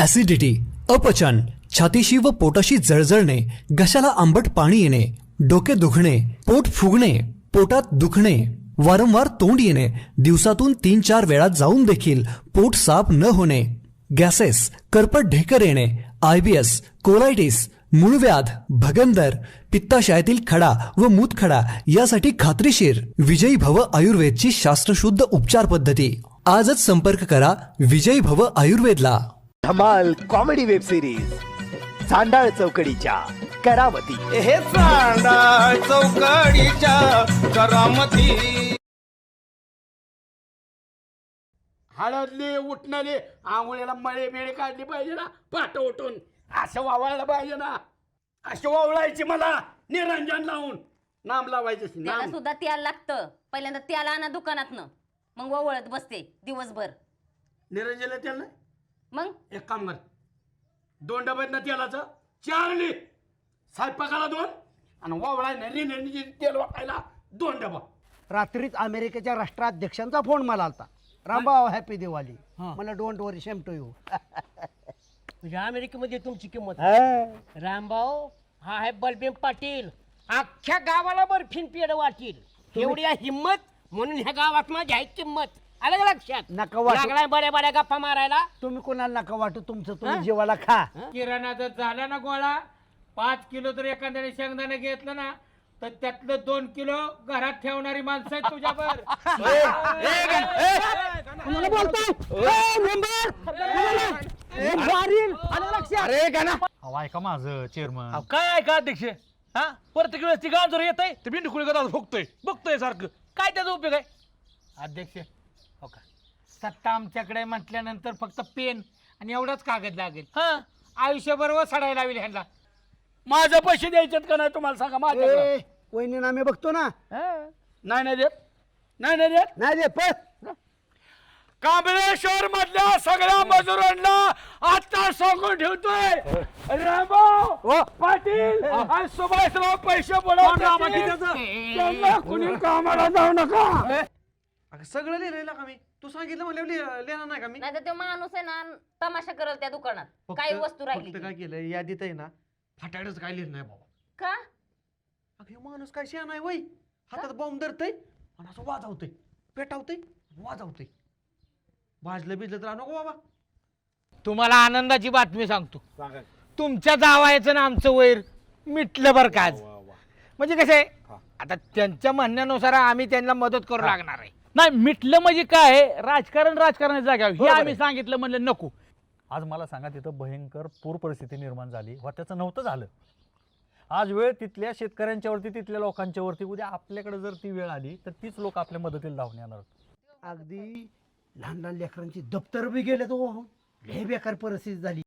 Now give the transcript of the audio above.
Acidity अपचन छातीशी व पोटाशी जळजळणे घशाला आंबट पाणी येणे डोके दुखणे पोट फुगणे पोटात दुखणे वारंवार तोंड येणे दिवसातून तीन चार वेळा जाऊन देखील पोट साफ न होणे गॅसेस करपट ढेकर येणे आयबीएस कोलायटिस मूळव्याध भगंदर पित्ताशयातील खडा व मूतखडा यासाठी खात्रीशीर विजयी भव आयुर्वेदची शास्त्रशुद्ध उपचार पद्धती. आजच संपर्क करा विजयी भव आयुर्वेदला. धमाल कॉमेडी वेब सिरीज चांडाळ चौकडीच्या करावती हे चांडा चौकडीच्या करामती. हळदले उठणारे आंघोळीला मळे बिळे काढली पाहिजे ना पाठ उठून असं वावळलं पाहिजे ना. असं वावळायची मला निरंजन लावून. नाम लावायचं त्याला नाम. सुद्धा त्याला लागतं. पहिल्यांदा त्याला आणा दुकानातनं. मग वळत बसते दिवसभर. निरंजनला त्याला? मग? एक काम कर. दोन डब्यात ना तेलाचं. चारली स्वयंपाकाला दोन. आणि वावळाय ना रिनेची तेल वाटायला दोन डबा. रात्रीत अमेरिकेच्या राष्ट्राध्यक्षांचा फोन मला आलता. रामभाऊ हॅपी दिवाळी. मला don't worry same to you म्हणजे अमेरिकेमध्ये तुमची किंमत रामभाऊ हा आहे बलबीम पाटील. अख्ख्या गावाला बर्फीन पेड वाटील. एवढी आहे हिंमत म्हणून ह्या गावात माझी आहे किंमत. आलं का लक्षात? नका वाटू. लागलाय बड्या बड्या गप्पा मारायला. तुम्ही कोणाला नका वाटू तुमचं तुम्ही जीवाला खा. किराणा जर झाला ना गोळा पाच किलो जर एखाद्याने शेंगदाणे घेतलं ना तर त्यातलं दोन किलो घरात ठेवणारी माणसं आहेत तुझ्यावर. अहो ऐका माझं चेअरमन काय आहे का अध्यक्ष? हा? प्रत्येक वेळेस ती गांजर येत आहे ते बिंडकुळी गदा फुकतोय बघतोय सारखं. काय त्याचा उपयोग आहे? अध्यक्ष हो का? सत्ता आमच्याकडे म्हटल्यानंतर फक्त पेन आणि एवढंच कागद लागेल. हा? आयुष्यभर सडायला लावेल ह्यांना. माझे पैसे द्यायचेत का नाही तुम्हाला सांगा माझ्याकडे? ए, वहिनीनं आम्ही बघतो ना. नाही नाही देत. नाही नाही देत. नाही दे पळ. कांबळेश्वर मधल्या सगळ्या मजुरांना आता सांगून ठेवतोय. रामभाऊ पाटील आणि सुभाषराव पैसे बोलावतात त्यांना कुणी कामाला जाऊ नका. सगळं लिहिलं का मी? तू सांगितलं म्हणलं लिहिणार नाही का मी? नाही तर तो माणूस आहे ना तमाशा करल त्या दुकानात. काही वस्तू राहिली फक्त काय केलं यादीत आहे ना फाटाडच काय लिहिलं नाही बाबा. का? अगं हे माणूस काय शिया नाही वय. हातात बॉम्ब धरतय आणि असं वाजवतय पेटावतय वाजवतय. वाजलं बिजलं तर नको बाबा? तुम्हाला आनंदाची बातमी सांगतो. तुमच्या जावायचं ना आमचं वैर मिटलं बरं का आज. म्हणजे कसं आहे आता त्यांच्या म्हणण्यानुसार आम्ही त्यांना मदत करू लागणार आहे. नाही मिटलं म्हणजे काय? आहे? राजकारण राजकारणाच्या जाग्यावर हे आम्ही सांगितलं म्हणलं नको. आज मला सांगा तिथं भयंकर पूर परिस्थिती निर्माण झाली. व त्याचं नव्हतं झालं. आज वेळ तिथल्या शेतकऱ्यांच्यावरती तिथल्या लोकांच्यावरती उद्या आपल्याकडे जर ती वेळ आली तर तीच लोक आपल्या मदतीला धावून येणार अगदी लहान लहान लेकरांची दप्तर बी गेले तो लय बेकार परिस्थिती झाली.